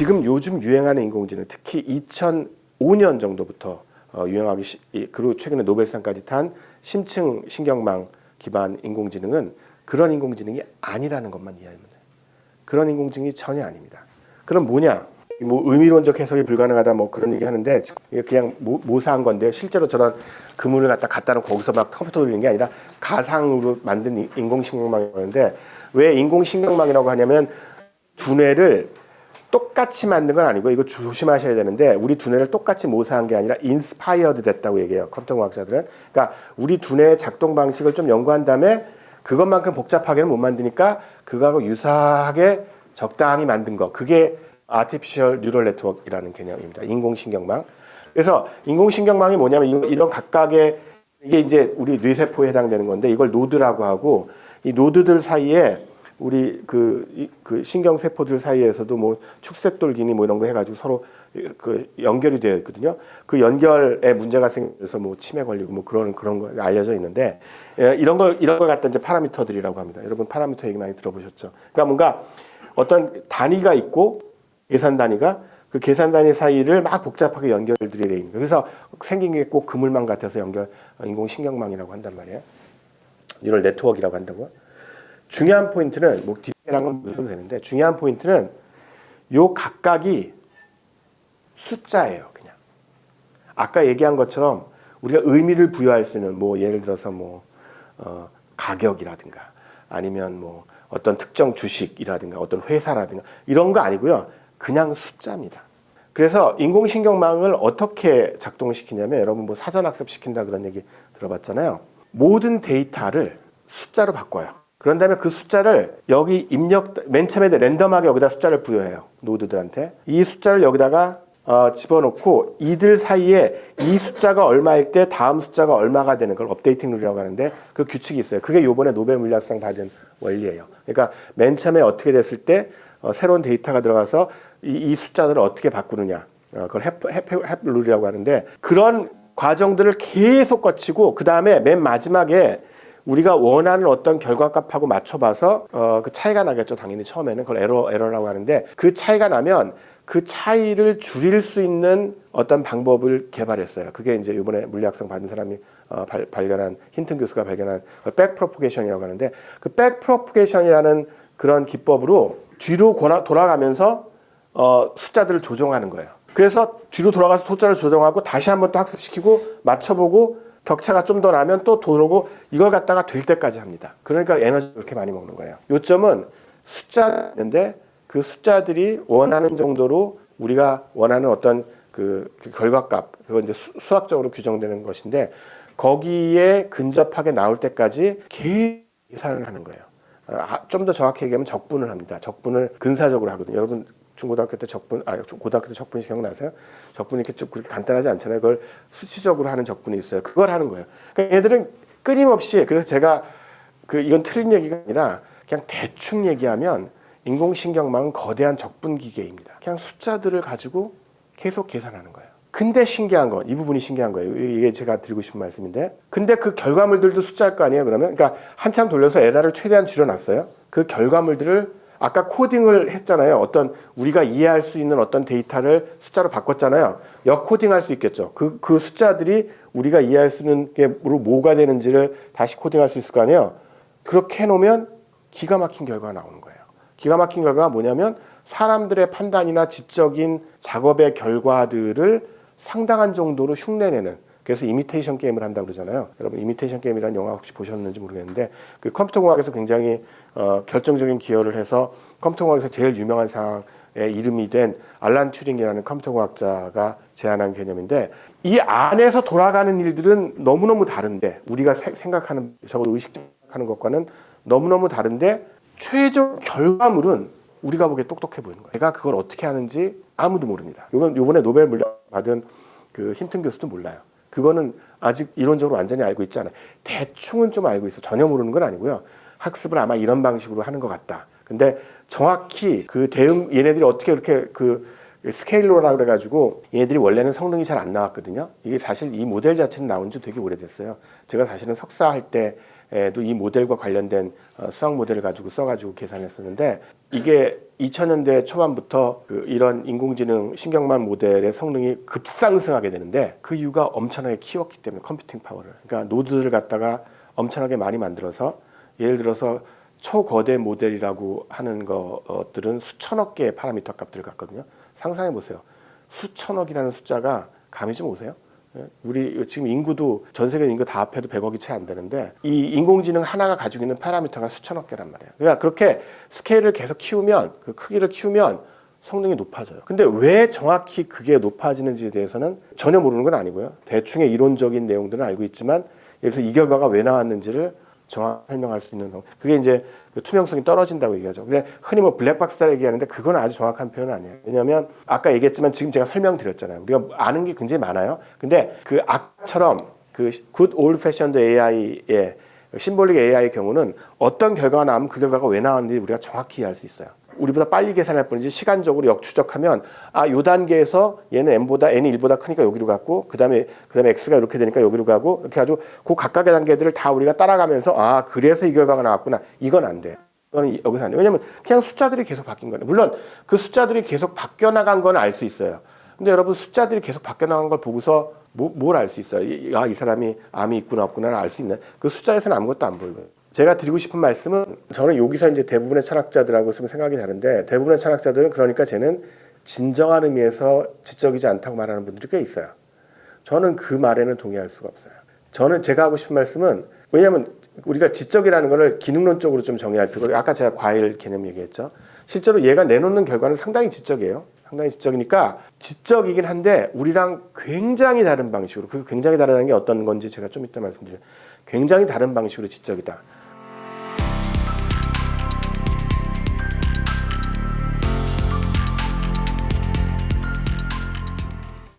지금 요즘 유행하는 인공지능 특히 2005년 정도부터 어, 유행하기 시, 이- 그리고 최근에 노벨상까지 탄 심층 신경망 기반 인공지능은 그런 인공지능이 아니라는 것만 이해하면 돼요. 그런 인공지능이 전혀 아닙니다. 그럼 뭐냐? 뭐 의미론적 해석이 불가능하다 뭐 그런 얘기 하는데 이게 그냥 모, 모사한 건데 실제로 저런 그물을 갖다 갖다 놓고 거기서 막 컴퓨터 돌리는 게 아니라 가상으로 만든 인- 인공신경망이었는데 왜 인공신경망이라고 하냐면 두뇌를 똑같이 만든 건 아니고 이거 조심하셔야 되는데 우리 두뇌를 똑같이 모사한 게 아니라 인스파이어드 됐다고 얘기해요 컴퓨터 과학자들은. 그러니까 우리 두뇌의 작동 방식을 좀 연구한 다음에 그것만큼 복잡하게는 못 만드니까 그거하고 유사하게 적당히 만든 거. 그게 아티피셜 뉴럴 네트워크이라는 개념입니다. 인공신경망. 그래서 인공신경망이 뭐냐면 이- 이런 각각의 이게 이제 우리 뇌세포에 해당되는 건데 이걸 노드라고 하고 이 노드들 사이에 우리 그, 이- 그 신경세포들 사이에서도 뭐 축색돌기니 뭐 이런 거 해가지고 서로 그 연결이 되어 있거든요. 그 연결에 문제가 생겨서 뭐 치매 걸리고 뭐 그런 그런 거 알려져 있는데 예, 이런 걸 이런 걸 갖다 이제 파라미터들이라고 합니다. 여러분 파라미터 얘기 많이 들어보셨죠? 그러니까 뭔가 어떤 단위가 있고 계산 단위가 그 계산 단위 사이를 막 복잡하게 연결들이 돼 있는 거예요. 그래서 생긴 게 꼭 그물망 같아서 연결 인공신경망이라고 한단 말이에요. 이걸 네트워크라고 한다고요. 중요한 포인트는 뭐 디테일한 건 무서도 되는데 중요한 포인트는 요 각각이 숫자예요, 그냥. 아까 얘기한 것처럼 우리가 의미를 부여할 수 있는 뭐 예를 들어서 뭐 어, 가격이라든가 아니면 뭐 어떤 특정 주식이라든가 어떤 회사라든가 이런 거 아니고요. 그냥 숫자입니다. 그래서 인공신경망을 어떻게 작동시키냐면 여러분 뭐 사전학습 시킨다 그런 얘기 들어봤잖아요. 모든 데이터를 숫자로 바꿔요. 그런 다음에 그 숫자를 여기 입력 맨 처음에 랜덤하게 여기다 숫자를 부여해요. 노드들한테. 이 숫자를 여기다가 어, 집어넣고 이들 사이에 이 숫자가 얼마일 때 다음 숫자가 얼마가 되는 걸 업데이팅 룰이라고 하는데 그 규칙이 있어요. 그게 요번에 노벨 물리학상 받은 원리예요. 그러니까 맨 처음에 어떻게 됐을 때 어, 새로운 데이터가 들어가서 이, 이 숫자들을 어떻게 바꾸느냐. 어, 그걸 햅, 햅, 햅 룰이라고 하는데 그런 과정들을 계속 거치고 그 다음에 맨 마지막에 우리가 원하는 어떤 결과값하고 맞춰봐서 어, 그 차이가 나겠죠. 당연히 처음에는 그걸 에러 에러라고 하는데 그 차이가 나면 그 차이를 줄일 수 있는 어떤 방법을 개발했어요. 그게 이제 이번에 물리학상 받은 사람이 어, 발, 발견한 힌튼 교수가 발견한 백 프로포게이션이라고 하는데 그 백 프로포게이션이라는 그런 기법으로 뒤로 돌아, 돌아가면서 어, 숫자들을 조정하는 거예요. 그래서 뒤로 돌아가서 숫자를 조정하고 다시 한번 또 학습시키고 맞춰보고 격차가 좀 더 나면 또 돌아오고 이걸 갖다가 될 때까지 합니다. 그러니까 에너지 그렇게 많이 먹는 거예요. 요점은 숫자인데 그 숫자들이 원하는 정도로 우리가 원하는 어떤 그, 그 결과값 그건 이제 수, 수학적으로 규정되는 것인데 거기에 근접하게 나올 때까지 계산을 하는 거예요. 아, 좀더 정확히 얘기하면 적분을 합니다. 적분을 근사적으로 하거든요. 여러분 중고등학교 때 적분, 아 고등학교 때 적분 기억나세요? 적분이 이렇게 좀 그렇게 간단하지 않잖아요. 그걸 수치적으로 하는 적분이 있어요. 그걸 하는 거예요. 그러니까 얘들은 끊임없이 그래서 제가 그 이건 틀린 얘기가 아니라 그냥 대충 얘기하면 인공신경망은 거대한 적분 기계입니다. 그냥 숫자들을 가지고 계속 계산하는 거예요. 근데 신기한 건 이 부분이 신기한 거예요. 이게 제가 드리고 싶은 말씀인데. 근데 그 결과물들도 숫자일 거 아니에요, 그러면? 그러니까 한참 돌려서 에라를 최대한 줄여놨어요. 그 결과물들을 아까 코딩을 했잖아요. 어떤 우리가 이해할 수 있는 어떤 데이터를 숫자로 바꿨잖아요. 역코딩할 수 있겠죠. 그, 그 숫자들이 우리가 이해할 수 있는 게 뭐가 되는지를 다시 코딩할 수 있을 거 아니에요. 그렇게 해놓으면 기가 막힌 결과가 나오는 거예요. 기가 막힌 결과가 뭐냐면 사람들의 판단이나 지적인 작업의 결과들을 상당한 정도로 흉내내는 그래서 이미테이션 게임을 한다고 그러잖아요. 여러분 이미테이션 게임이라는 영화 혹시 보셨는지 모르겠는데 그 컴퓨터 공학에서 굉장히 어, 결정적인 기여를 해서 컴퓨터 공학에서 제일 유명한 상황에 이름이 된 알란 튜링이라는 컴퓨터 공학자가 제안한 개념인데 이 안에서 돌아가는 일들은 너무너무 다른데 우리가 세- 생각하는 적어도 의식하는 것과는 너무너무 다른데 최종 결과물은 우리가 보기에 똑똑해 보이는 거예요. 제가 그걸 어떻게 하는지 아무도 모릅니다. 요번 요번에 노벨 물리학 받은 그 힌튼 교수도 몰라요. 그거는 아직 이론적으로 완전히 알고 있지 않아요. 대충은 좀 알고 있어. 전혀 모르는 건 아니고요. 학습을 아마 이런 방식으로 하는 것 같다. 근데 정확히 그 대응 얘네들이 어떻게 그렇게 그 스케일로라 그래가지고 얘네들이 원래는 성능이 잘 안 나왔거든요. 이게 사실 이 모델 자체는 나온 지 되게 오래됐어요. 제가 사실은 석사 할 때 에도 이 모델과 관련된 어, 수학 모델을 가지고 써가지고 계산했었는데 이게 2000년대 초반부터 그 이런 인공지능 신경망 모델의 성능이 급상승하게 되는데 그 이유가 엄청나게 키웠기 때문에 컴퓨팅 파워를 그러니까 노드를 갖다가 엄청나게 많이 만들어서 예를 들어서 초거대 모델이라고 하는 것들은 수천억 개의 파라미터 값들을 갖거든요. 상상해 보세요. 수천억이라는 숫자가 감이 좀 오세요? 예? 우리 지금 인구도 전 세계 인구 다 합해도 100억이 채 안 되는데 이 인공지능 하나가 가지고 있는 파라미터가 수천억 개란 말이에요. 그러니까 그렇게 스케일을 계속 키우면 그 크기를 키우면 성능이 높아져요. 근데 왜 정확히 그게 높아지는지에 대해서는 전혀 모르는 건 아니고요. 대충의 이론적인 내용들은 알고 있지만 여기서 이 결과가 왜 나왔는지를 정확히 설명할 수 있는 방- 그게 이제 그 투명성이 떨어진다고 얘기하죠. 근데 흔히 뭐 블랙박스다 얘기하는데 그건 아주 정확한 표현은 아니에요. 왜냐하면 아까 얘기했지만 지금 제가 설명드렸잖아요. 우리가 아는 게 굉장히 많아요. 근데 그 아까처럼 그굿 올드 패션드 AI의 심볼릭 AI의 경우는 어떤 결과가 나오면 그 결과가 왜 나왔는지 우리가 정확히 이해할 수 있어요. 우리보다 빨리 계산할 뿐이지 시간적으로 역추적하면 아 요 단계에서 얘는 n보다 n이 1보다 크니까 여기로 갔고 그다음에 그다음에 x가 이렇게 되니까 여기로 가고 이렇게 아주 그 각각의 단계들을 다 우리가 따라가면서 아 그래서 이 결과가 나왔구나 이건 안 돼. 이거는 이- 여기서 안 돼. 왜냐면 그냥 숫자들이 계속 바뀐 거예요. 물론 그 숫자들이 계속 바뀌어 나간 건 알 수 있어요. 근데 여러분 숫자들이 계속 바뀌어 나간 걸 보고서 뭐, 뭘알 수 있어요? 이- 아, 이 사람이 암이 있구나 없구나를 알수 있는 그 숫자에서는 아무것도 안 보이고요. 제가 드리고 싶은 말씀은 저는 여기서 이제 대부분의 철학자들하고 좀 생각이 다른데 대부분의 철학자들은 그러니까 쟤는 진정한 의미에서 지적이지 않다고 말하는 분들이 꽤 있어요. 저는 그 말에는 동의할 수가 없어요. 저는 제가 하고 싶은 말씀은 왜냐하면 우리가 지적이라는 거를 기능론적으로 좀 정의할 필요가 아까 제가 과일 개념 얘기했죠. 실제로 얘가 내놓는 결과는 상당히 지적이에요. 상당히 지적이니까 지적이긴 한데 우리랑 굉장히 다른 방식으로 그 굉장히 다르다는 게 어떤 건지 제가 좀 이따 말씀드려요. 굉장히 다른 방식으로 지적이다.